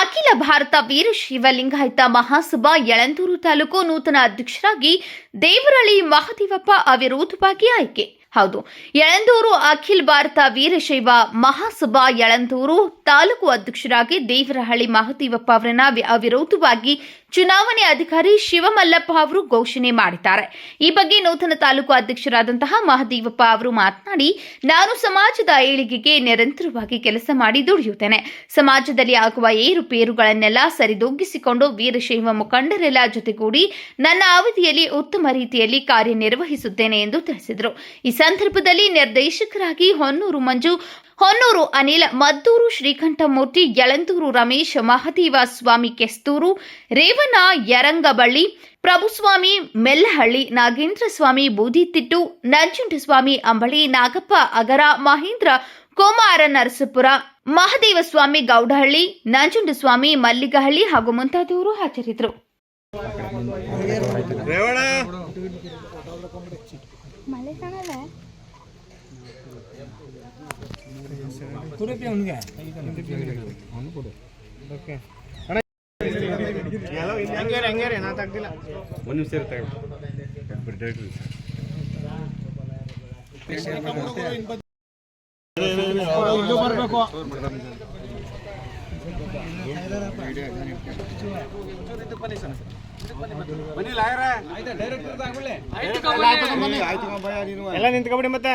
ಅಖಿಲ ಭಾರತ ಲಿಂಗಾಯತ ಮಹಾಸಭಾ ಯಳಂದೂರು ತಾಲೂಕು ನೂತನ ಅಧ್ಯಕ್ಷರಾಗಿ ದೇವರಳ್ಳಿ ಮಹದೇವಪ್ಪ ಅವಿರೋಧವಾಗಿ ಆಯ್ಕೆ. ಹೌದು. ಯಳಂದೂರು ಅಖಿಲ ಭಾರತ ವೀರಶೈವ ಮಹಾಸಭಾ ಯಳಂದೂರು ತಾಲೂಕು ಅಧ್ಯಕ್ಷರಾಗಿ ದೇವರಹಳ್ಳಿ ಮಹದೇವಪ್ಪ ಅವರನ್ನ ಅವಿರೋಧವಾಗಿ ಚುನಾವಣೆ ಅಧಿಕಾರಿ ಶಿವಮಲ್ಲಪ್ಪ ಅವರು ಘೋಷಣೆ ಮಾಡಿದ್ದಾರೆ. ಈ ಬಗ್ಗೆ ನೂತನ ತಾಲೂಕು ಅಧ್ಯಕ್ಷರಾದಂತಹ ಮಹದೇವಪ್ಪ ಅವರು ಮಾತನಾಡಿ, ನಾನು ಸಮಾಜದ ಏಳಿಗೆಗೆ ನಿರಂತರವಾಗಿ ಕೆಲಸ ಮಾಡಿ ದುಡಿಯುತ್ತೇನೆ. ಸಮಾಜದಲ್ಲಿ ಆಗುವ ಏರುಪೇರುಗಳನ್ನೆಲ್ಲ ಸರಿದೂಗಿಸಿಕೊಂಡು ವೀರಶೈವ ಮುಖಂಡರೆಲ್ಲ ಜೊತೆಗೂಡಿ ನನ್ನ ಅವಧಿಯಲ್ಲಿ ಉತ್ತಮ ರೀತಿಯಲ್ಲಿ ಕಾರ್ಯನಿರ್ವಹಿಸುತ್ತೇನೆ ಎಂದು ತಿಳಿಸಿದರು. ಸಂದರ್ಭದಲ್ಲಿ ನಿರ್ದೇಶಕರಾಗಿ ಹೊನ್ನೂರು ಮಂಜು, ಹೊನ್ನೂರು ಅನಿಲ್, ಮದ್ದೂರು ಶ್ರೀಕಂಠಮೂರ್ತಿ, ಯಳಂದೂರು ರಮೇಶ್ ಮಹದೇವ ಸ್ವಾಮಿ ಕೆಸ್ತೂರು ರೇವಣ ಯರಂಗಬಳ್ಳಿ, ಪ್ರಭುಸ್ವಾಮಿ ಮೆಲ್ಲಹಳ್ಳಿ ನಾಗೇಂದ್ರ ಸ್ವಾಮಿ ಬೂದಿತಿಟ್ಟು, ನಂಜುಂಡಸ್ವಾಮಿ ಅಂಬಳಿ, ನಾಗಪ್ಪ ಅಗರ, ಮಹೇಂದ್ರ ಕೋಮಾರ ನರಸಪುರ, ಮಹದೇವ ಸ್ವಾಮಿ ಗೌಡಹಳ್ಳಿ, ನಂಜುಂಡಸ್ವಾಮಿ ಮಲ್ಲಿಗಹಳ್ಳಿ ಹಾಗೂ ಮುಂತಾದವರು ಹಾಜರಿದ್ದರು. ರೇವಣ ಹಂಗೇರಿ ಹಂಗೇರಿ ನಾ ತೆಗ್ದಿಲ್ಲ. ಒಂದು ನಿಮಿಷ ಇರುತ್ತೆ ಬರಬೇಕು. ಎಲ್ಲ ನಿಂತ್ಕೊಬಿಡಿ ಮತ್ತೆ.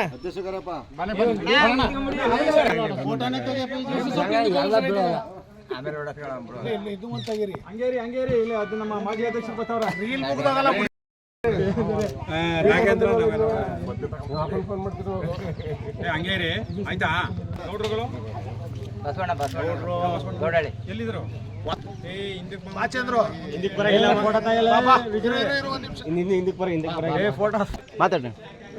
ಹಂಗೇರಿ ಹಂಗೇರಿ ಇಲ್ಲ ನಮ್ಮ ಮಾಜಿ ಮುಗ್ದಾಗಲ್ಲ ಹಂಗೇರಿ ಆಯ್ತಾ? ನೋಡ್ರುಗಳು? ಬಸವಣ್ಣ ಬಸವಣ್ಣ. ಎಲ್ಲಿದ್ರು? ಮಾತಾಡ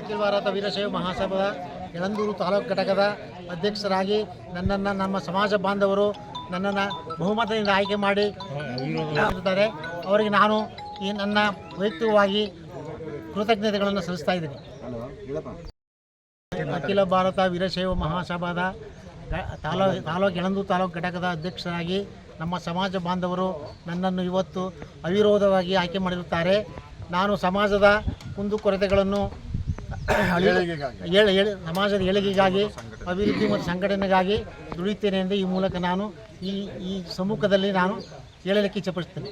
ಅಖಿಲ ಭಾರತ ವೀರಶೈವ ಮಹಾಸಭಾ ಯಳಂದೂರು ತಾಲೂಕು ಘಟಕದ ಅಧ್ಯಕ್ಷರಾಗಿ ನನ್ನನ್ನು ನಮ್ಮ ಸಮಾಜ ಬಾಂಧವರು ನನ್ನನ್ನು ಬಹುಮತದಿಂದ ಆಯ್ಕೆ ಮಾಡಿ ಅವರಿಗೆ ನಾನು ಈ ನನ್ನ ವೈಯಕ್ತಿಕವಾಗಿ ಕೃತಜ್ಞತೆಗಳನ್ನು ಸಲ್ಲಿಸ್ತಾ ಇದ್ದೀನಿ. ಅಖಿಲ ಭಾರತ ವೀರಶೈವ ಮಹಾಸಭಾದ ಗ- ತಾಲೂಕು ಯಳಂದೂರು ತಾಲೂಕು ಘಟಕದ ಅಧ್ಯಕ್ಷರಾಗಿ ನಮ್ಮ ಸಮಾಜ ಬಾಂಧವರು ನನ್ನನ್ನು ಇವತ್ತು ಅವಿರೋಧವಾಗಿ ಆಯ್ಕೆ ಮಾಡಿರುತ್ತಾರೆ. ನಾನು ಸಮಾಜದ ಕುಂದುಕೊರತೆಗಳನ್ನು ಸಮಾಜದ ಏಳಿಗೆಗಾಗಿ, ಅಭಿವೃದ್ಧಿ ಮತ್ತು ಸಂಘಟನೆಗಾಗಿ ದುಡಿಯುತ್ತೇನೆ ಎಂದು ಈ ಮೂಲಕ ನಾನು ಈ ಈ ಸಮ್ಮುಖದಲ್ಲಿ ನಾನು ಹೇಳಲಿಕ್ಕೆ ಇಚ್ಛಪಡಿಸ್ತೇನೆ